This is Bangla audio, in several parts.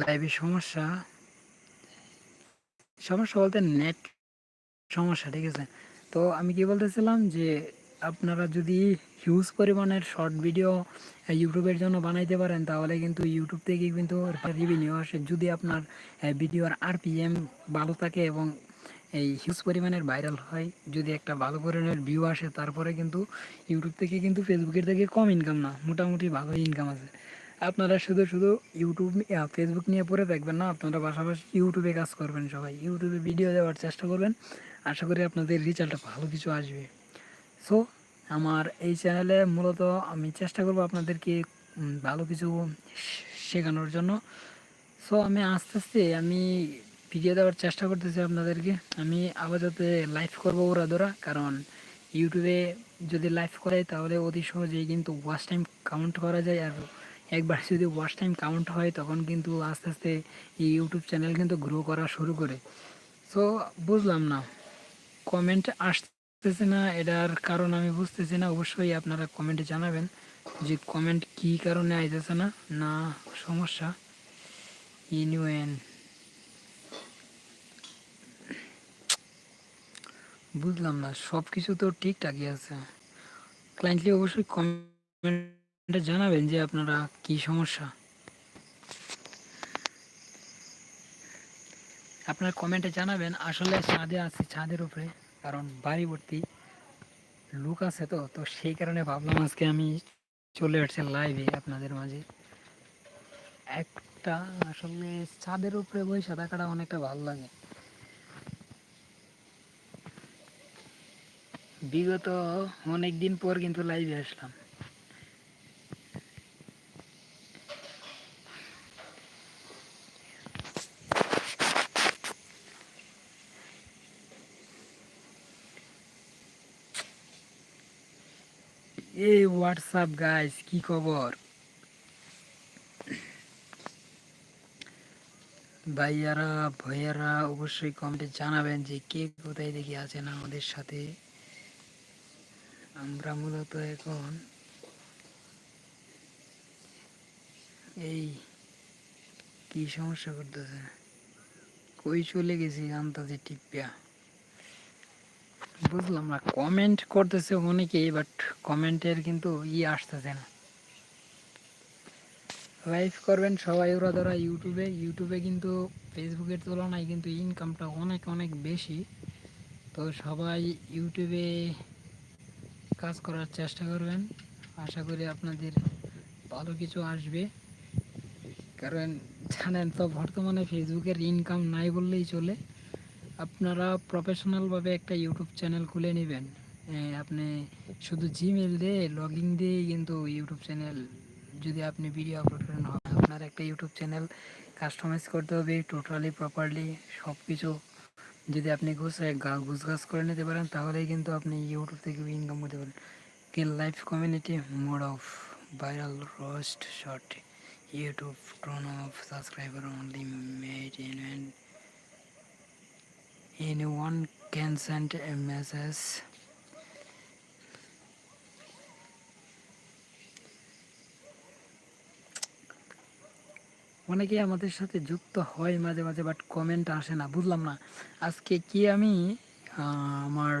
লাইভে সমস্যা সমস্যা বলতে নেট সমস্যা, ঠিক আছে? তো আমি কি বলতেছিলাম যে, আপনারা যদি হিউজ পরিমাণের শর্ট ভিডিও ইউটিউবের জন্য বানাইতে পারেন, তাহলে কিন্তু ইউটিউব থেকে কিন্তু রিভিনিউ আসে। যদি আপনার ভিডিওর আরপিএম ভালো থাকে এবং এই হিউজ পরিমাণের ভাইরাল হয়, যদি একটা ভালো পরিমাণের ভিউ আসে, তারপরে কিন্তু ইউটিউব থেকে কিন্তু ফেসবুকের থেকে কম ইনকাম না, মোটামুটি ভালো ইনকাম আছে। আপনারা শুধু শুধু ইউটিউব ফেসবুক নিয়ে পড়ে থাকবেন না, আপনারা পাশাপাশি ইউটিউবে কাজ করবেন সবাই। ইউটিউবে ভিডিও দেওয়ার চেষ্টা করবেন। আশা করি আপনাদের রেজাল্টটা ভালো কিছু আসবে। সো আমার এই চ্যানেলে মূলত আমি চেষ্টা করব আপনাদেরকে ভালো কিছু শেখানোর জন্য। সো আমি আস্তে আস্তে আমি ভিডিও দেওয়ার চেষ্টা করতেছি আপনাদেরকে। আমি আপাতত লাইভ করব ওরা ধরা কারণ ইউটিউবে যদি লাইভ করে, তাহলে অতি সহজেই কিন্তু ওয়াচ টাইম কাউন্ট করা যায় আর একবার যদি ওয়াচ টাইম কাউন্ট হয়, তখন কিন্তু আস্তে আস্তে এই ইউটিউব চ্যানেল কিন্তু গ্রো করা শুরু করে। সো বুঝলাম না। কমেন্ট আসতেছে না, এটার কারণ আমি বুঝতেছি না। অবশ্যই আপনারা কমেন্টে জানাবেন যে কমেন্ট কি কারণে আইতেছে না। না, সমস্যা। ইউএন বুঝলাম না সব কিছু তো ঠিকঠাকই আছে। ক্লায়েন্টলি অবশ্যই কমেন্টে জানাবেন যে আপনারা কি সমস্যা। আপনার কমেন্টে জানাবেন, আসলে ছাদে আছে, ছাদের উপরে, কারণ বাড়ি ভর্তি লুক আছে তো তো সেই কারণে ভাবলাম আজকে আমি চলে আসছি লাইভে আপনাদের মাঝে। একটা আসলে ছাদের উপরে বসে কাটা অনেকটা ভালো লাগে। বিগত অনেক দিন পর কিন্তু লাইভে আসলাম। এই হোয়াটসঅ্যাপ গাইস কি খবর? ভাইয়ারা ভাইয়ারা, অবশ্যই কমেন্টে জানাবেন যে কে কোথায় দেখে আছেন আমাদের সাথে। আমরা মূলত এখন এই কি সমস্যা করতেছে? কই চলে গেছি আন্তাজে টিপিয়া বুঝলাম না কমেন্ট করতেছে অনেকেই বাট কমেন্টের কিন্তু ই আসতেছে না। লাইভ করবেন সবাই ওরা ধরা ইউটিউবে ইউটিউবে কিন্তু ফেসবুকের তুলনায় কিন্তু ইনকামটা অনেক অনেক বেশি। তো সবাই ইউটিউবে কাজ করার চেষ্টা করবেন। আশা করি আপনাদের ভালো কিছু আসবে। কারণ জানেন তো, বর্তমানে ফেসবুকের ইনকাম নাই বললেই চলে। আপনারা প্রফেশনালভাবে একটা ইউটিউব চ্যানেল খুলে নেবেন। আপনি শুধু জিমেল দিয়ে লগ দিয়ে কিন্তু ইউটিউব চ্যানেল যদি আপনি ভিডিও আপলোড করেন আপনার একটা ইউটিউব চ্যানেল কাস্টমাইজ করতে হবে টোটালি প্রপারলি সব কিছু যদি আপনি গুছ গাছ করে নিতে পারেন, তাহলেই কিন্তু আপনি ইউটিউব থেকে ইনকাম করতে পারেন কে live community mode off viral roast short YouTube tone off subscriber only made in anyone can send a message. অনেকেই আমাদের সাথে যুক্ত হয় মাঝে মাঝে বাট কমেন্ট আসে না, বুঝলাম না। আজকে কি আমি আমার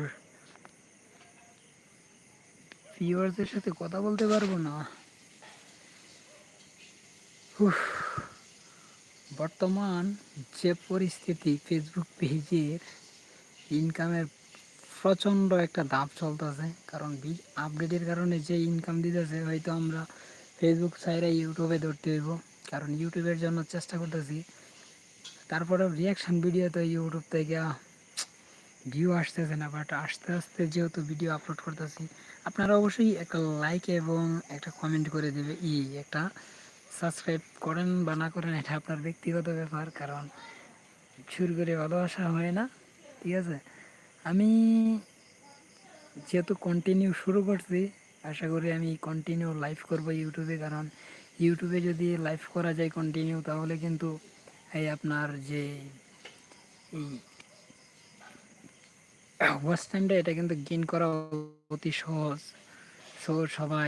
ভিউয়ার্সদের সাথে কথা বলতে পারব না? বর্তমান যে পরিস্থিতি ফেসবুক পেজের ইনকামের প্রচণ্ড একটা দাম চলতেছে। কারণ আপডেটের কারণে যে ইনকাম দিতেছে, হয়তো আমরা ফেসবুক সাইডে ইউটিউবে ধরতে হইব। কারণ ইউটিউবের জন্য চেষ্টা করতেছি। তারপরে রিয়াকশান ভিডিও তো ইউটিউব থেকে ভিউ আসতেছে না বাট আস্তে আস্তে যেহেতু ভিডিও আপলোড করতেছি, আপনারা অবশ্যই একটা লাইক এবং একটা কমেন্ট করে দেবে। ই একটা সাবস্ক্রাইব করেন বা না করেন, এটা আপনার ব্যক্তিগত ব্যাপার, কারণ শুরু করে ভালোবাসা হয় না, ঠিক আছে? আমি যেহেতু কন্টিনিউ শুরু করছি, আশা করি আমি কন্টিনিউ লাইভ করব ইউটিউবে, কারণ ইউটিউবে যদি লাইভ করা যায় কন্টিনিউ তাহলে কিন্তু এই আপনার যে এই ওয়াচ টাইমটা এটা কিন্তু গেইন করা অতি সহজ। সো সবাই